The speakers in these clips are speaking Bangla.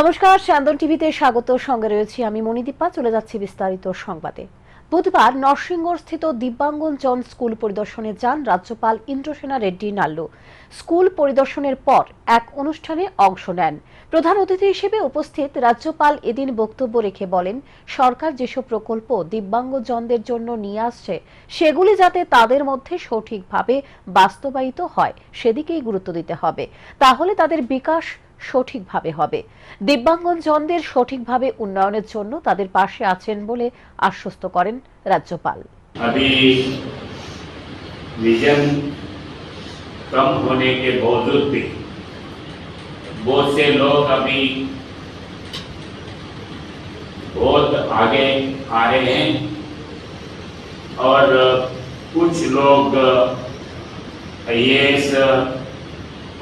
নমস্কার, স্যান্দন টিভিতে স্বাগত। সঙ্গে রয়েছি আমি মণিদীপা চলে যাচ্ছি বিস্তারিত সংবাদে। বুধবার নরসিংহস্থিত দিব্যাঙ্গনজন স্কুল পরিদর্শনে যান রাজ্যপাল ইন্দ্রসেনা রেড্ডি নাল্লু। স্কুল পরিদর্শনের পর এক অনুষ্ঠানে অংশ নেন। প্রধান অতিথি হিসেবে উপস্থিত রাজ্যপাল এদিন বক্তব্য রেখে বলেন, সরকার যেসব প্রকল্প দিব্যাঙ্গজনদের জন্য নিয়ে আসছে, সেগুলি যাতে তাদের মধ্যে সঠিকভাবে বাস্তবায়িত হয়, সেদিকেই গুরুত্ব দিতে হবে। তাহলে তাদের বিকাশ সঠিকভাবে হবে দিব্যাঙ্গনজনদের সঠিকভাবে উন্নয়নের জন্য তাদের পাশে আছেন বলে আশ্বস্ত করেন রাজ্যপাল अभी विजन कम होने के बावजूद भी बहुत से लोग अभी बहुत आगे आ रहे हैं और कुछ लोग आई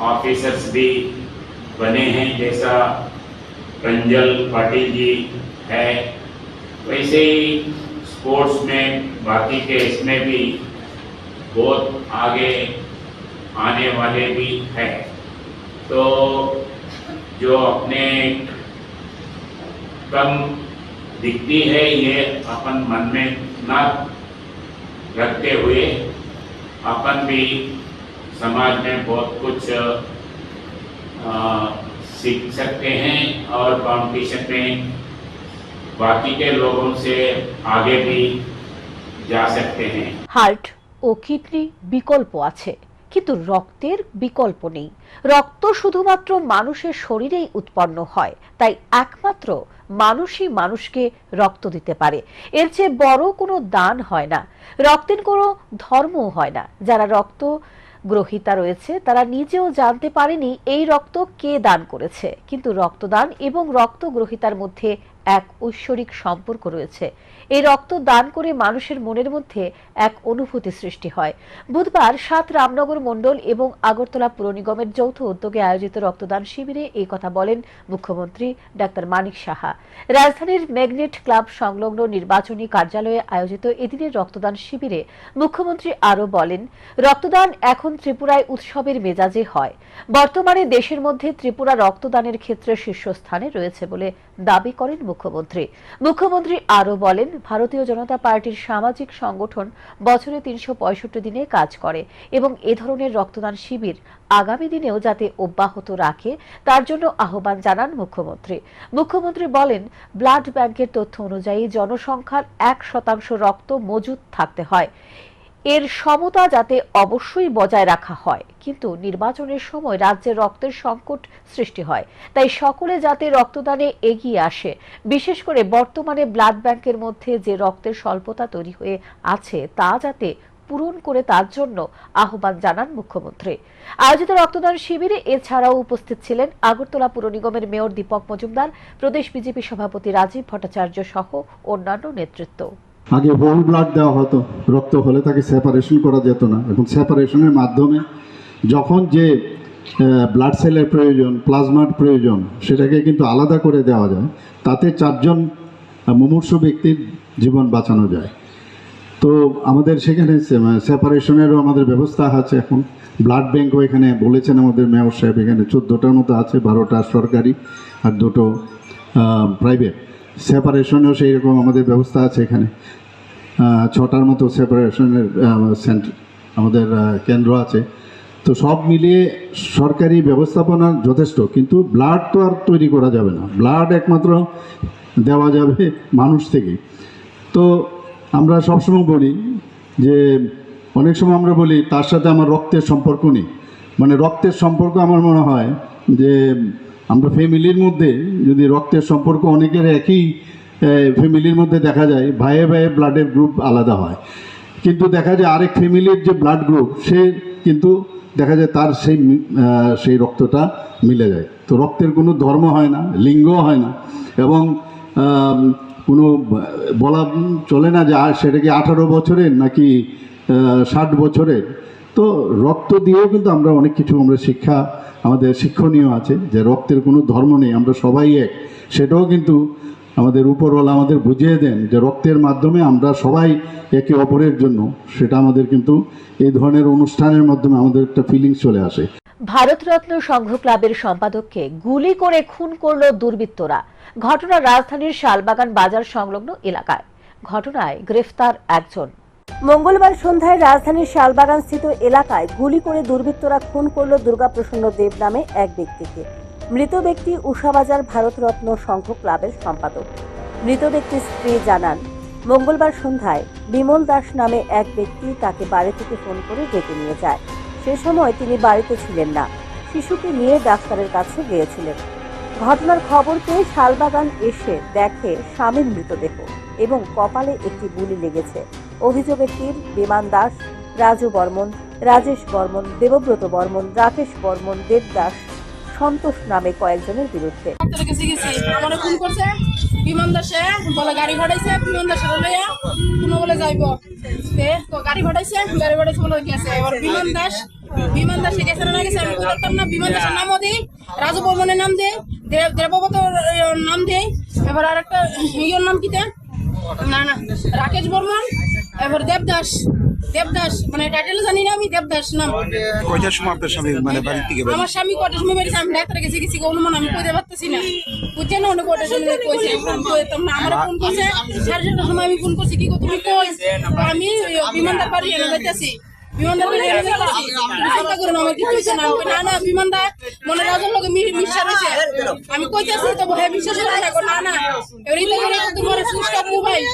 ऑफिसर्स भी बने हैं, जैसा कंजल पाटिल जी है, वैसे ही स्पोर्ट्स में, बाकी के इसमें भी बहुत आगे आने वाले भी हैं। तो जो अपने कम दिखती है, ये अपन मन में न रखते हुए, अपन भी समाज में बहुत कुछ सीख सकते हैं और कंपटीशन में बाकी के लोगों से आगे भी जा सकते हैं হার্ট ও কিডনি বিকল্প আছে কিন্তু রক্তের বিকল্প নেই রক্ত শুধুমাত্র মানুষের শরীরেই উৎপন্ন হয় তাই একমাত্র মানুষই মানুষকে রক্ত দিতে পারে এর চেয়ে বড় কোনো দান হয় না রক্তের কোনো ধর্মও হয় না যারা রক্ত গ্রহিতা রয়েছে। তারা নিজেও জানতে পারেনি এই রক্ত কে দান করেছে। কিন্তু রক্তদান এবং রক্ত গ্রহিতার মধ্যে এক ঐশ্বরিক সম্পর্ক রয়েছে। এই রক্ত দান করে মানুষের মনের মধ্যে এক অনুভূতি সৃষ্টি হয়। বুধবার সাত রামনগর মণ্ডল এবং আগরতলা পুর নিগমের যৌথ উদ্যোগে আয়োজিত রক্তদান শিবিরে এই কথা বলেন মুখ্যমন্ত্রী ডাক্তার মানিক সাহা। রাজধানীর ম্যাগনেট ক্লাব সংলগ্ন নির্বাচনী কার্যালয়ে আয়োজিত এদিনের রক্তদান শিবিরে মুখ্যমন্ত্রী আরও বলেন, রক্তদান এখন ত্রিপুরায় উৎসবের মেজাজে হয়। বর্তমানে দেশের মধ্যে ত্রিপুরা রক্তদানের ক্ষেত্রে শীর্ষস্থানে রয়েছে বলে দাবি করেন মুখ্যমন্ত্রী। মুখ্যমন্ত্রী। মুখ্যমন্ত্রী আরও বলেন, ভারতীয় জনতা পার্টির সামাজিক সংগঠন বছরে তিনশো পঁয়ষট্টি দিনে কাজ করে এবং এ ধরনের রক্তদান শিবির আগামী দিনেও যাতে অব্যাহত রাখে, তার জন্য আহ্বান জানান মুখ্যমন্ত্রী। মুখ্যমন্ত্রী বলেন, ব্লাড ব্যাংকের তথ্য অনুযায়ী জনসংখ্যার এক শতাংশ রক্ত মজুত থাকতে হয়। এর সমতা যাতে অবশ্যই বজায় রাখা হয়, কিন্তু নির্বাচনের সময় রাজ্যে রক্তের সংকট সৃষ্টি হয়। তাই সকলে যাতে রক্তদানে এগিয়ে আসে, বিশেষ করে বর্তমানে ব্লাড ব্যাংকের মধ্যে যে রক্তের স্বল্পতা তৈরি হয়ে আছে, তা যাতে পূরণ করে তার জন্য আহ্বান জানান মুখ্যমন্ত্রী। আয়োজিত রক্তদান শিবিরে এছাড়াও উপস্থিত ছিলেন আগরতলা পুর নিগমের মেয়র দীপক মজুমদার, প্রদেশ বিজেপি সভাপতি রাজীব ভট্টাচার্য সহ অন্যান্য নেতৃত্ব। আগে হোল ব্লাড দেওয়া হতো, রক্ত হলে তাকে সেপারেশন করা যেত না। এখন সেপারেশনের মাধ্যমে যখন যে ব্লাড সেলের প্রয়োজন প্লাজমার প্রয়োজন, সেটাকে কিন্তু আলাদা করে দেওয়া যায়, তাতে চারজন মুমূর্ষু ব্যক্তির জীবন বাঁচানো যায়। তো আমাদের সেখানে সেপারেশনেরও আমাদের ব্যবস্থা আছে এখন। ব্লাড ব্যাঙ্কও এখানে বলেছেন আমাদের মেয়র সাহেব, এখানে চোদ্দোটার মতো আছে, বারোটা সরকারি আর দুটো প্রাইভেট সেপারেশনেও সেই রকম আমাদের ব্যবস্থা আছে এখানে। ছটার মতো সেপারেশনের সেন্টার আমাদের কেন্দ্র আছে। তো সব মিলিয়ে সরকারি ব্যবস্থাপনা যথেষ্ট, কিন্তু ব্লাড তো আর তৈরি করা যাবে না। ব্লাড একমাত্র দেওয়া যাবে মানুষ থেকে। তো আমরা সবসময় বলি যে, অনেক সময় আমরা বলি, তার সাথে আমার রক্তের সম্পর্ক নেই। মানে রক্তের সম্পর্ক আমার মনে হয় যে, আমরা ফ্যামিলির মধ্যে যদি রক্তের সম্পর্ক অনেকের একই ফ্যামিলির মধ্যে দেখা যায় ভাইয়ে ভাইয়ে ব্লাডের গ্রুপ আলাদা হয়। কিন্তু দেখা যায় আরেক ফ্যামিলির যে ব্লাড গ্রুপ সে কিন্তু দেখা যায় তার সেই সেই রক্তটা মিলে যায়। তো রক্তের কোনো ধর্ম হয় না লিঙ্গ হয় না। এবং কোনো বলা চলে না যে আর সেটা কি আঠারো বছরের নাকি ষাট বছরের। তো রক্ত দিয়েও কিন্তু আমরা অনেক কিছু, আমরা শিক্ষা, আমাদের শিক্ষণীয় আছে যে রক্তের কোনো ধর্ম নেই, আমরা সবাই এক। সেটাও কিন্তু আমাদের উপরওয়ালা আমাদের বুঝিয়ে দেন যে রক্তের মাধ্যমে আমরা সবাই একে অপরের জন্য। সেটা আমাদের কিন্তু এই ধরনের অনুষ্ঠানের মাধ্যমে আমাদের একটা ফিলিংস চলে আসে। ভারতরত্ন সংঘ ক্লাবের সম্পাদককে গুলি করে খুন করল দুর্বৃত্তরা। ঘটনা রাজধানীর শালবাগান বাজার সংলগ্ন এলাকায়। ঘটনায় গ্রেফতার একজন। মঙ্গলবার সন্ধ্যায় রাজধানীর শালবাগান স্থিত এলাকায় গুলি করে দুর্বৃত্তরা খুন করল দুর্গাপ্রসন্ন দেব নামে এক ব্যক্তিকে। মৃত ব্যক্তি উষাবাজার ভারতরত্ন সংঘ ক্লাবের সম্পাদক। মৃত ব্যক্তির স্ত্রী জানান, মঙ্গলবার সন্ধ্যায় বিমল দাস নামে এক ব্যক্তি তাকে বাড়ি থেকে ফোন করে ডেকে নিয়ে যায়। সে সময় তিনি বাড়িতে ছিলেন না। শিশুকে নিয়ে ডাক্তারের কাছে গিয়েছিলেন। ঘটনার খবর পেয়ে শালবাগান এসে দেখে স্বামীর মৃতদেহ এবং কপালে একটি গুলি লেগেছে। অভিযোগের তীর বিমান দাস, রাজু বর্মন, রাজেশ বর্মন, দেবব্রত বর্মন, রাকেশ বর্মন, দেবদাস সন্তোষ নামে কয়েকজনের বিরুদ্ধে। করছে। বিমান দাসে বলে গাড়ি ভাড়াইছে, বিমান দাসের লইয়া কোনো বলে যাইব। তে গাড়ি ভাড়াইছে গাড়ি ভাড়াইছে বলে গেছে। এবার বিমান দাস, বিমান দাসে গেছে না গেছে আমি বলতাম না। বিমান দাসের নামও দিই, রাজু বর্মনের নাম দেই দেব দেবব্রত নাম দেই। এবার আরেকটা, ইয়ের নাম কিতে না না, রাকেশ বর্মন। এবার দেবদাস। দেবদাস মানে টাইটেল জানি না আমি দেবদাস নাম। কয়টার সময় আপনার স্বামী মানে বাড়ি? থেকে আমার স্বামী কটার সময় বেরিয়েছে আমি ডাক্তার কাছে গেছি অনুমান আমি কইতে পারতেছি না। বুঝছে না অনেক কটার সময় কইছে কইতাম আমার ফোন করছে সাড়ে সাতটার সময় আমি ফোন করছি কি তুমি কই? আমি বিমানটা পারি এনে যাইতেছি। না আমি না। না বিমানদার রাজার লগে মিশা রয়েছে। আমি কইতেছি তো বিশ্বাস করে না না না। এবার ইতে করে তো তোমার সুস্থ মোবাইল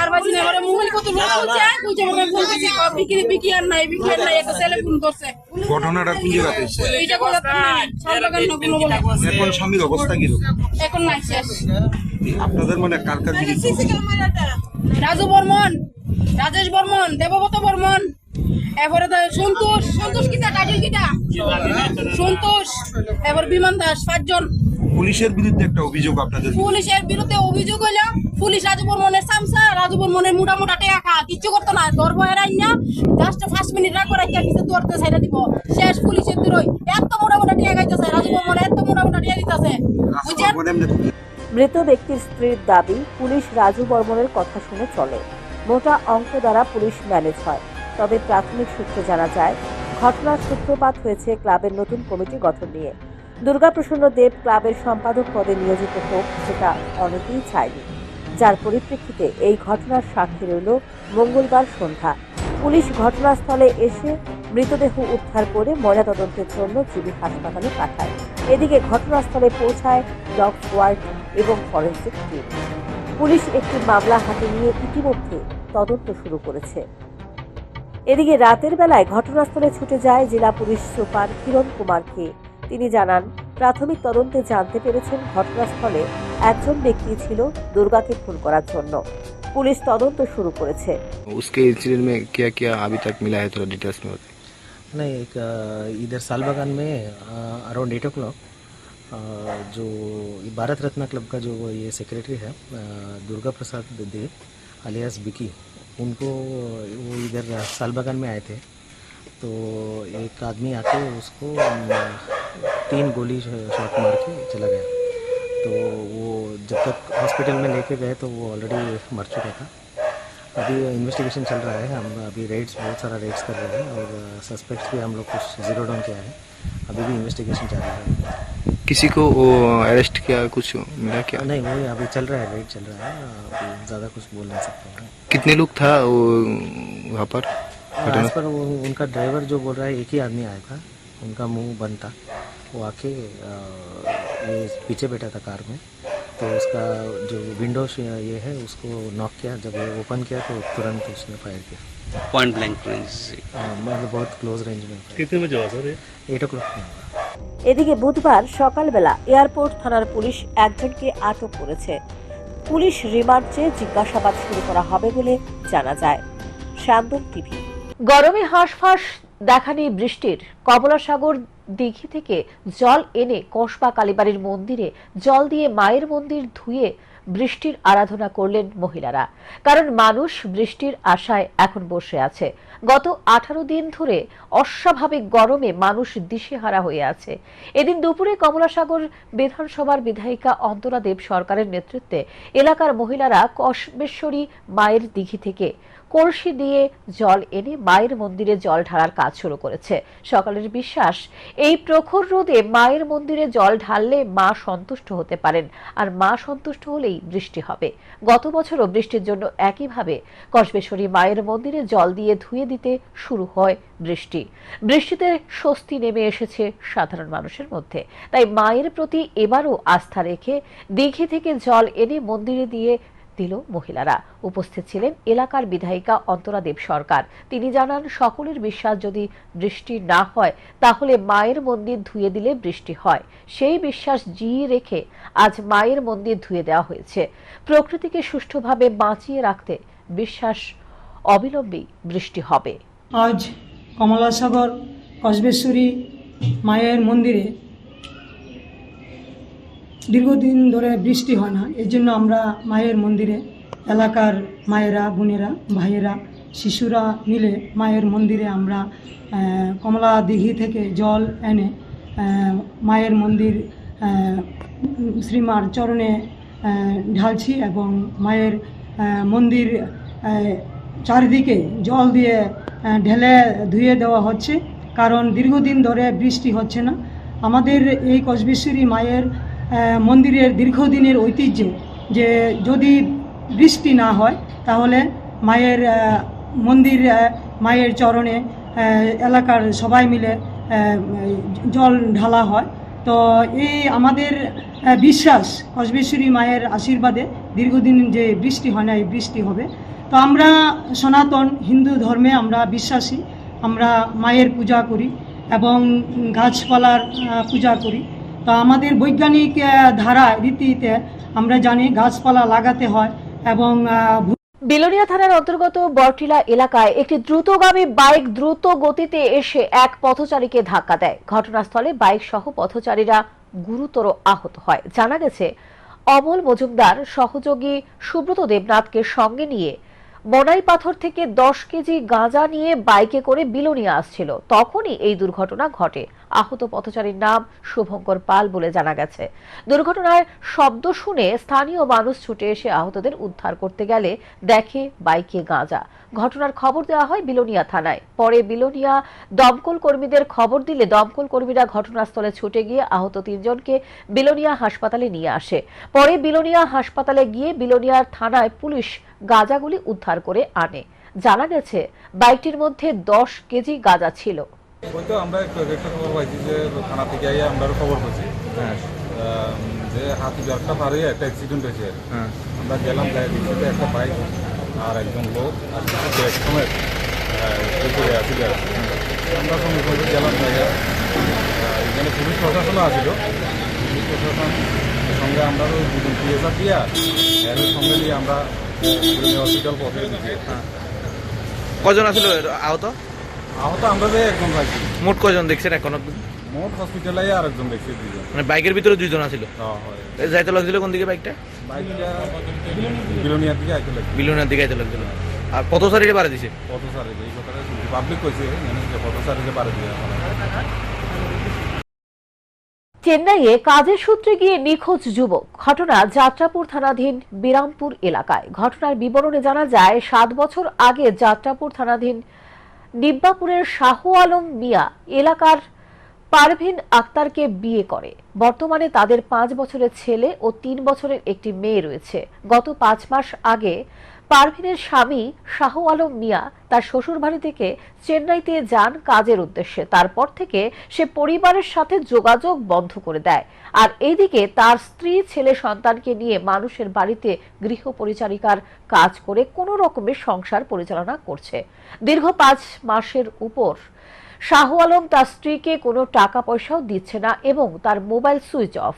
আর বাজি না এবার মোবাইল কত লোক কইছে কইছে আমি ফোন করছি বিক্রি বিক্রি আর নাই বিক্রি আর নাই একটা ছেলে ফোন করছে। ঘটনাটা কোন জায়গাতে? এইটা কথা এখন স্বামীর অবস্থা কি এখন নাই শেষ। আপনাদের মানে কার কার রাজু বর্মন রাজেশ বর্মন দেবব্রত বর্মন। এবারে তো সন্তোষ সন্তোষ কিটা টাইটেল কিটা সন্তোষ এবার বিমান দাস পাঁচজন। পুলিশের বিরুদ্ধে একটা অভিযোগ আপনাদের পুলিশের বিরুদ্ধে অভিযোগ হইল পুলিশ রাজু বর্মনের সামসা রাজু বর্মনের মোটা মোটা টেকা খা কিচ্ছু করতো না ধরব এরাই না জাস্ট পাঁচ মিনিট রাখ করে কিছু ধরতে সাইডে দিব। শেষ পুলিশের দূরই এত মোটা মোটা টেকা খাইতেছে রাজু বর্মন এত মোটা মোটা টেকা দিতেছে। বুঝছেন? মানে মৃত ব্যক্তির স্ত্রীর দাবি পুলিশ রাজু বর্মনের কথা শুনে চলে। মোটা অঙ্ক দ্বারা পুলিশ ম্যানেজ হয়। তবে প্রাথমিক সূত্রে জানা যায়, ঘটনার সূত্রপাত হয়েছে ক্লাবের নতুন কমিটি গঠন নিয়ে। দুর্গাপ্রসন্ন দেব ক্লাবের সম্পাদক পদে নিয়োজিত হোক সেটা অনেকেই চায়নি। যার পরিপ্রেক্ষিতে এই ঘটনার সাক্ষী রইল মঙ্গলবার সন্ধ্যা। পুলিশ ঘটনাস্থলে এসে মৃতদেহ উদ্ধার করে ময়নাতদন্তের জন্য জিবি হাসপাতালে পাঠায়। এদিকে ঘটনাস্থলে পৌঁছায় ডগ স্কোয়াড এবং ফরেন্সিক টিম। পুলিশ একটি মামলা হাতে নিয়ে ইতিমধ্যে তদন্ত শুরু করেছে। এদিকে রাতের বেলায় ঘটনাস্থলে ছুটে যায় জেলা পুলিশ সুপার কিরণ কুমারকে তিনি জানান প্রাথমিক তদন্তে জানতে পেরেছেন ঘটনাস্থলে একজন ব্যক্তি ছিল দুর্গাকে খুন করার জন্য পুলিশ তদন্ত শুরু করেছে उसके इंसिडेंट में क्या क्या अभी तक मिला है थोड़ा डिटेल्स में बताइए नहीं एक अ, इधर सालबागान में अराउंड एट ओ क्लॉक जो भारत रत्न क्लब का जो वो ये सेक्रेटरी है अ, दुर्गा प्रसाद देव अलियास बिकी उनको वो इधर सालबागान में आए थे। तो एक आदमी आके उसको, तीन गोली शॉट मार के चला गया। तो वो जब तक हॉस्पिटल में लेके गए तो वो ऑलरेडी मर चुका था। अभी इन्वेस्टिगेशन चल रहा है। हम अभी रेड्स बहुत सारा रेड्स कर रहे हैं और सस्पेक्ट्स भी हम लोग कुछ ज़ीरो डाउन किया है। अभी भी इन्वेस्टिगेशन चल रहा है। किसी को वो अरेस्ट किया कुछ मिला क्या? नहीं वो अभी चल रहा है रेड चल रहा है। अभी ज़्यादा कुछ बोल नहीं सकते हैं। कितने लोग था वो वहाँ पर? आज पर वो उनका ड्राइवर जो बोल रहा है एक ही आदमी आया था। उनका मुँह बंद था। वो आके ये पीछे बैठा था कार में। तो उसका जो विंडो ये है उसको नॉक किया जब वो ओपन किया तो तुरंत उसने फायर किया पॉइंट ब्लैंक रेंज से अ, मतलब बहुत क्लोज रेंज में कितने बजे हुआ सर एट ओ क्लॉक में हुआ এদিকে বুধবার সকালবেলা এয়ারপোর্ট থানার পুলিশ একজনকে আটক করেছে পুলিশ রিমান্ড চেয়ে জিজ্ঞাসাবাদ শুরু করা হবে বলে জানা যায় শ্যামদম টিভি গরমে হাঁসফাঁস দেখা নেই বৃষ্টির কমলাসাগর দিঘি থেকে জল এনে কসবা কালীবাড়ির মন্দিরে জল দিয়ে মায়ের মন্দির ধুয়ে বৃষ্টির আরাধনা করলেন মহিলারা। কারণ মানুষ বৃষ্টির আশায় এখন বসে আছে। গত আঠারো দিন ধরে অস্বাভাবিক গরমে মানুষ দিশেহারা হয়ে আছে। এদিন দুপুরে কমলাসাগর বিধানসভার বিধায়িকা অন্তরা দেব সরকারের নেতৃত্বে এলাকার মহিলারা কসবেশ্বরী মায়ের দিঘি থেকে কলসি দিয়ে জল এনে মায়ের মন্দিরে জল ঢালার কাজ শুরু করেছে। সকালের বিশ্বাস, এই প্রখর রোদে মায়ের মন্দিরে জল ঢাললে মা সন্তুষ্ট হতে পারেন আর মা সন্তুষ্ট হলেই বৃষ্টি হবে। গত বছরও বৃষ্টির জন্য একইভাবে কসবেশ্বরী মায়ের মন্দিরে জল দিয়ে ধুয়ে দিতে শুরু হয় বৃষ্টি। বৃষ্টিতে স্বস্তি নেমে এসেছে সাধারণ মানুষের মধ্যে। তাই মায়ের প্রতি এবারও আস্থা রেখে দীঘি থেকে জল এনে মন্দিরে দিয়ে দিল মহিলারা। উপস্থিত ছিলেন এলাকার বিধায়িকা অন্তরা দেব সরকার। তিনি জানান, সকলের বিশ্বাস যদি বৃষ্টি না হয়, তাহলে মায়ের মন্দির ধুয়ে দিলে বৃষ্টি হয়। সেই বিশ্বাস জিয়ে রেখে আজ মায়ের মন্দির ধুয়ে দেওয়া হয়েছে। প্রকৃতিকে সুষ্ঠুভাবে বাঁচিয়ে রাখতে বিশ্বাস অবিলম্বেই বৃষ্টি হবে। আজ কমলাসাগর, কসবেশ্বরী মায়ের মন্দিরে দীর্ঘদিন ধরে বৃষ্টি হয় না এই জন্য আমরা মায়ের মন্দিরে, এলাকার মায়েরা, বোনেরা, ভাইয়েরা, শিশুরা মিলে মায়ের মন্দিরে আমরা কমলা দিঘি থেকে জল এনে মায়ের মন্দির শ্রীমার চরণে ঢালছি এবং মায়ের মন্দির চারিদিকে জল দিয়ে ঢেলে ধুয়ে দেওয়া হচ্ছে। কারণ দীর্ঘদিন ধরে বৃষ্টি হচ্ছে না। আমাদের এই কসবেশ্বরী মায়ের মন্দিরের দীর্ঘদিনের ঐতিহ্য যে যদি বৃষ্টি না হয়, তাহলে মায়ের মন্দির মায়ের চরণে এলাকার সবাই মিলে জল ঢালা হয়। তো এই আমাদের বিশ্বাস, কসবেশ্বরী মায়ের আশীর্বাদে দীর্ঘদিন যে বৃষ্টি হয় না, এই বৃষ্টি হবে। তো আমরা সনাতন হিন্দু ধর্মে আমরা বিশ্বাসী। আমরা মায়ের পূজা করি এবং গাছপালার পূজা করি। তো আমাদের বৈজ্ঞানিক ধারায় রীতিতে আমরা জানি গাছপালা লাগাতে হয় এবং বিলোনিয়া থানার অন্তর্গত বরটিলা এলাকায় একটি দ্রুতগামী বাইক দ্রুত গতিতে এসে এক পথচারীকে ধাক্কা দেয়। ঘটনাস্থলে বাইক সহ পথচারীরা গুরুতর আহত হয়। জানা গেছে, অমল মজুমদার সহযোগী সুব্রত দেবনাথকে সঙ্গে নিয়ে বনাই পাথর থেকে দশ কেজি গাঁজা নিয়ে বাইকে করে বিলোনিয়া আসছিল। তখনই এই দুর্ঘটনা ঘটে। আহত পথচারীর নাম শুভঙ্কর পাল বলে জানা গেছে। দুর্ঘটনার শব্দ শুনে স্থানীয় মানুষ ছুটে এসে আহতদের উদ্ধার করতে গেলে দেখে বাইকে গাঁজা। ঘটনার খবর দেওয়া হয় বিলোনিয়া থানায়। পরে বিলোনিয়া দমকল কর্মীদের খবর দিলে দমকল কর্মীরা ঘটনাস্থলে ছুটে গিয়ে আহত তিনজনকে বিলোনিয়া হাসপাতালে নিয়ে আসে। পরে বিলোনিয়া হাসপাতালে গিয়ে বিলোনিয়ার থানায় পুলিশ গাঁজাগুলি উদ্ধার করে আনে। জানা গেছে, বাইকটির মধ্যে দশ কেজি গাঁজা ছিল। ওই তো আমরা একটু খবর পাইছি যে থানা থেকে আইয়া আমরা খবর পাইছি। হ্যাঁ। যে হাতি জরটা পারে একটা অ্যাক্সিডেন্ট হয়েছে। হ্যাঁ। আমরা গেলাম দেখছি একটা বাইক আর একজন লোক আর কিছু ব্যাগ সমেত আহ, উপরে আসছিল আর কি। আমরা সঙ্গে সঙ্গে গেলাম আহ, এখানে পুলিশ প্রশাসন আসছিল পুলিশ প্রশাসন সঙ্গে আমরা দুজন পিএসআর দিয়া এর সঙ্গে দিয়ে আমরা হসপিটাল পৌঁছে দিচ্ছি কজন আসলে আহত? আহত আমরা একজন পাইছি। মোট কজন দেখছেন এখন অব্দি? মোট হসপিটালে আর একজন দেখছি দুজন মানে বাইকের ভিতরে দুইজন আছিল। হ্যাঁ, যাইতে লাগছিল কোন দিকে বাইকটা? বাইকটা বিলোনিয়ার দিকে আইতে দিকে লাগছিল। আর বাড়ি দিছে? কত সারে এই কথাটা পাবলিক কইছে মানে যে কত সারে যে দিয়ে চেন্নাইয়ে কাজের সূত্রে গিয়ে নিখোঁজ যুবক। ঘটনা যাত্রাপুর থানাধীন বিরামপুর এলাকায়। ঘটনার বিবরণে জানা যায় সাত বছর আগে যাত্রাপুর থানাধীন নিব্বাপুরের শাহ আলম মিয়া এলাকার পারভিন আক্তারকে বিয়ে করে। বর্তমানে তাদের পাঁচ বছরের ছেলে ও তিন বছরের একটি মেয়ে রয়েছে। গত পাঁচ মাস আগে পারভিনের স্বামী শাহ আলম মিয়া তার শ্বশুরবাড়ি থেকে চেন্নাইতে যান কাজের উদ্দেশ্যে। তারপর থেকে সে পরিবারের সাথে যোগাযোগ বন্ধ করে দেয়। আর এইদিকে তার স্ত্রী, ছেলে সন্তানকে নিয়ে মানুষের বাড়িতে গৃহ পরিচারিকার কাজ করে কোনো রকমের সংসার পরিচালনা করছে। দীর্ঘ পাঁচ মাসের উপর শাহ আলম তার স্ত্রীকে কোনো টাকা পয়সাও দিচ্ছে না এবং তার মোবাইল সুইচ অফ।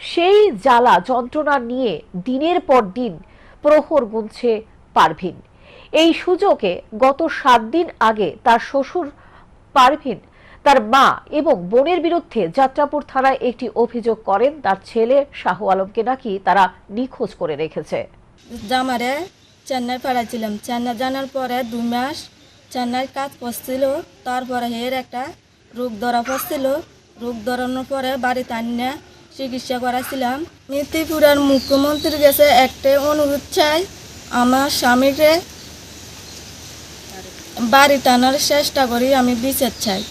সেই জ্বালা যন্ত্রণা নিয়ে দিনের পর দিন প্রহর গুনছে পারভিন। এই সুযোগে গত সাত দিন আগে তার শ্বশুর পারভিন, তার মা এবং বোনের বিরুদ্ধে যাত্রাপুর থানায় একটি অভিযোগ করেন, তার ছেলে শাহ আলমকে নাকি তারা নিখোঁজ করে রেখেছে। জামারে চেন্নাই পাঠাইছিলাম চেন্নাই জানার পরে দু মাস চেন্নাই কাজ পড়ছিল, তারপরে এর একটা রোগ ধরা পড়ছিল। রোগ ধরানোর পরে বাড়িতে আনিয়ে চিকিৎসা করাছিলাম আমি ত্রিপুরার মুখ্যমন্ত্রীর কাছে একটাই অনুরোধ চাই আমার স্বামীরে বাড়ি টানার চেষ্টা করি আমি বিচার চাই।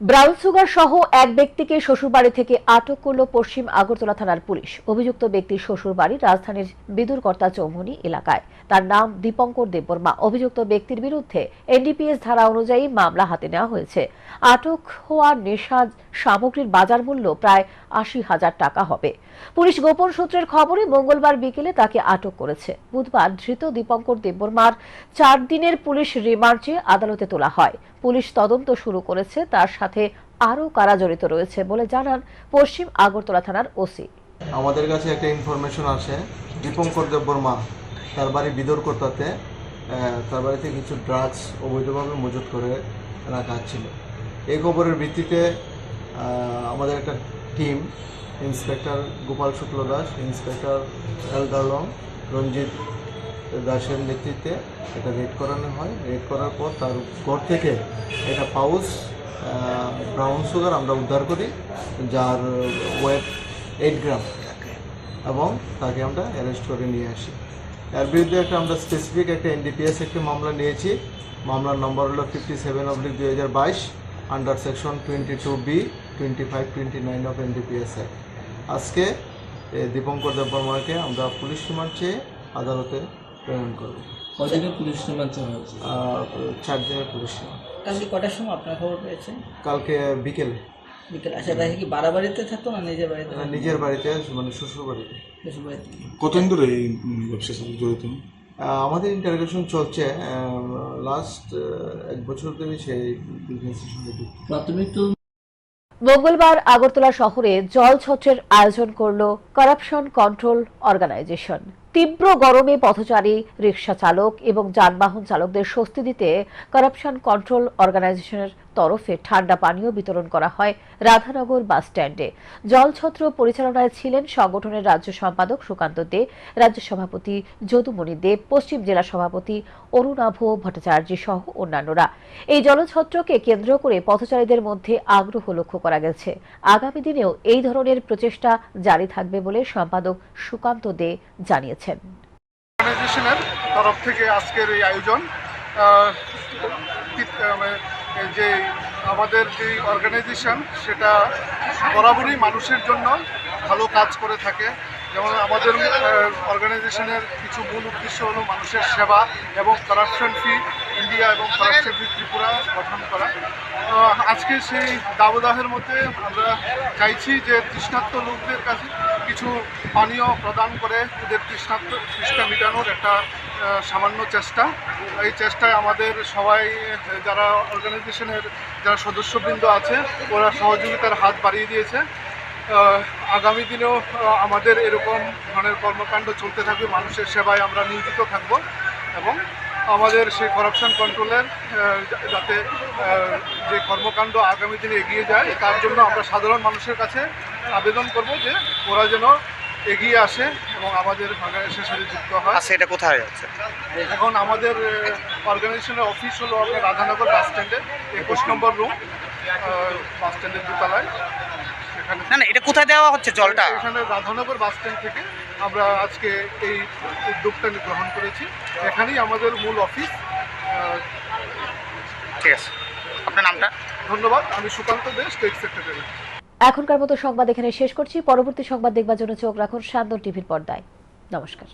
ব্রাউন সুগার সহ এক ব্যক্তিকে শ্বশুরবাড়ি থেকে আটক করল পশ্চিম আগরতলা থানার পুলিশ। অভিযুক্ত ব্যক্তির শ্বশুরবাড়ি রাজধানীর বিদুরকর্তা চৌমুহনী এলাকায়। তার নাম দীপঙ্কর দেববর্মা। অভিযুক্ত ব্যক্তির বিরুদ্ধে এনডিপিএস ধারা অনুযায়ী মামলা হাতে নেওয়া হয়েছে। আটক হওয়া নেশা সামগ্রীর বাজার মূল্য প্রায় আশি হাজার টাকা হবে। পুলিশ গোপন সূত্রের খবরে মঙ্গলবার বিকেলে তাকে আটক করেছে। বুধবার ধৃত দীপঙ্কর দেববর্মার চার দিনের পুলিশ রিমান্ড আদালতে তোলা হয়। পুলিশ তদন্ত শুরু করেছে। তার সাথে আরও কারা জড়িত রয়েছে বলে জানান পশ্চিম আগরতলা থানার ওসি। আমাদের কাছে একটা ইনফরমেশন আসে দীপঙ্কর দেববর্মা, তার বাড়ি বিদরকর্তাতে তার বাড়িতে কিছু ড্রাগস অবৈধভাবে মজুত করে রাখা ছিল এই খবরের ভিত্তিতে আমাদের একটা team inspector Gopal Shukla Das inspector L Ranjit দাসের নেতৃত্বে এটা রেড করানো হয়। রেড করার পর তার ঘর থেকে একটা পাউচ ব্রাউন সুগার আমরা উদ্ধার করি, যার ওয়েট এইট গ্রাম এবং তাকে আমরা অ্যারেস্ট করে নিয়ে আসি। এর বিরুদ্ধে একটা আমরা স্পেসিফিক একটা এনডিপিএস একটি মামলা নিয়েছি। মামলার নম্বর হলো ফিফটি সেভেন অব্লিক দুই হাজার বাইশ under section twenty two B twenty five twenty nine of NDPS act আজকে দীপঙ্কর দেববর্মাকে আমরা পুলিশ রিমান্ড চেয়ে আদালতে প্রেরণ করব। কদিনের পুলিশ রিমান্ড চাওয়া হয়েছে? চার দিনের পুলিশ রিমান্ড। কালকে কটার সময় আপনার খবর পেয়েছেন কালকে বিকেলে। বিকেল। আচ্ছা তাই কি বাড়া বাড়িতে থাকতো না নিজের বাড়িতে নিজের বাড়িতে মানে শ্বশুর বাড়িতে। শ্বশুর বাড়িতে। কতদিন ধরে এই ব্যবসার সাথে জড়িত? আমাদের ইন্টারোগেশন চলছে লাস্ট এক বছর ধরে সেই বিজনেসের সঙ্গে যুক্ত। প্রাথমিক তো মঙ্গলবার আগরতলা শহরে জল ছত্রের আয়োজন করল করাপশন কন্ট্রোল অর্গানাইজেশন তীব্র গরমে পথচারী, রিকশা চালক এবং যানবাহন চালকদের স্বস্তি দিতে করাপশন কন্ট্রোল অর্গানাইজেশনের তরফে ঠান্ডা পানীয় বিতরণ করা হয় রাধানগর বাস স্ট্যান্ডে। জলছত্র পরিচালনায় ছিলেন সংগঠনের রাজ্য সম্পাদক সুকান্ত দে, রাজ্য সভাপতি যদুমণি দেব পশ্চিম জেলা সভাপতি অরুণাভ ভট্টাচার্য সহ অন্যান্যরা। এই জলছত্রকে কেন্দ্র করে পথচারীদের মধ্যে আগ্রহ লক্ষ্য করা গেছে। আগামী দিনেও এই ধরনের প্রচেষ্টা জারি থাকবে বলে সম্পাদক সুকান্ত দে জানিয়েছেন। অর্গানাইজেশনের তরফ থেকে আজকের এই আয়োজন মানে যে আমাদের যে অর্গানাইজেশন, সেটা বরাবরই মানুষের জন্য ভালো কাজ করে থাকে। যেমন আমাদের অর্গানাইজেশনের কিছু মূল উদ্দেশ্য হলো মানুষের সেবা এবং করাপশন ফ্রি ইন্ডিয়া এবং করাপশন ফ্রি ত্রিপুরা গঠন করা। আজকে সেই দাবদাহের মধ্যে আমরা চাইছি যে তৃষ্ণার্ত লোকদের কাছে কিছু পানীয় প্রদান করে ওদের তৃষ্ণার্ত তৃষ্ণা মেটানোর একটা সামান্য চেষ্টা। এই চেষ্টায় আমাদের সবাই, যারা অর্গানাইজেশনের যারা সদস্যবৃন্দ আছে, ওরা সহযোগিতার হাত বাড়িয়ে দিয়েছে। আগামী দিনেও আমাদের এরকম ধরনের কর্মকাণ্ড চলতে থাকবে, মানুষের সেবায় আমরা নিয়োজিত থাকব এবং আমাদের সেই করাপশন কন্ট্রোলের যাতে যে কর্মকাণ্ড আগামী দিনে এগিয়ে যায়, তার জন্য আমরা সাধারণ মানুষের কাছে আবেদন করব যে ওরা যেন এগিয়ে আসে এবং আমাদের অর্গানাইজেশনের সাথে যুক্ত হয়। আচ্ছা এটা কোথায় আছে? এখন আমাদের অর্গানাইজেশনের অফিস হলো আপনার রাধানগর বাস স্ট্যান্ডে একুশ নম্বর রুম বাস স্ট্যান্ডের দোতলায়। না না এটা কোথায় দেওয়া হচ্ছে জলটা? এখানে রাধানগর বাস স্ট্যান্ড থেকে আমরা আজকে এই উদ্যোগটা গ্রহণ করেছি। এখানেই আমাদের মূল অফিস ঠিক আছে। আপনার নামটা? ধন্যবাদ। আমি সুকান্ত দে স্টেট সেক্রেটারি এখনকার মতো সংবাদ এখানে শেষ করছি। পরবর্তী সংবাদ দেখবার জন্য চোখ রাখুন সান্দর টিভির পর্দায়। নমস্কার।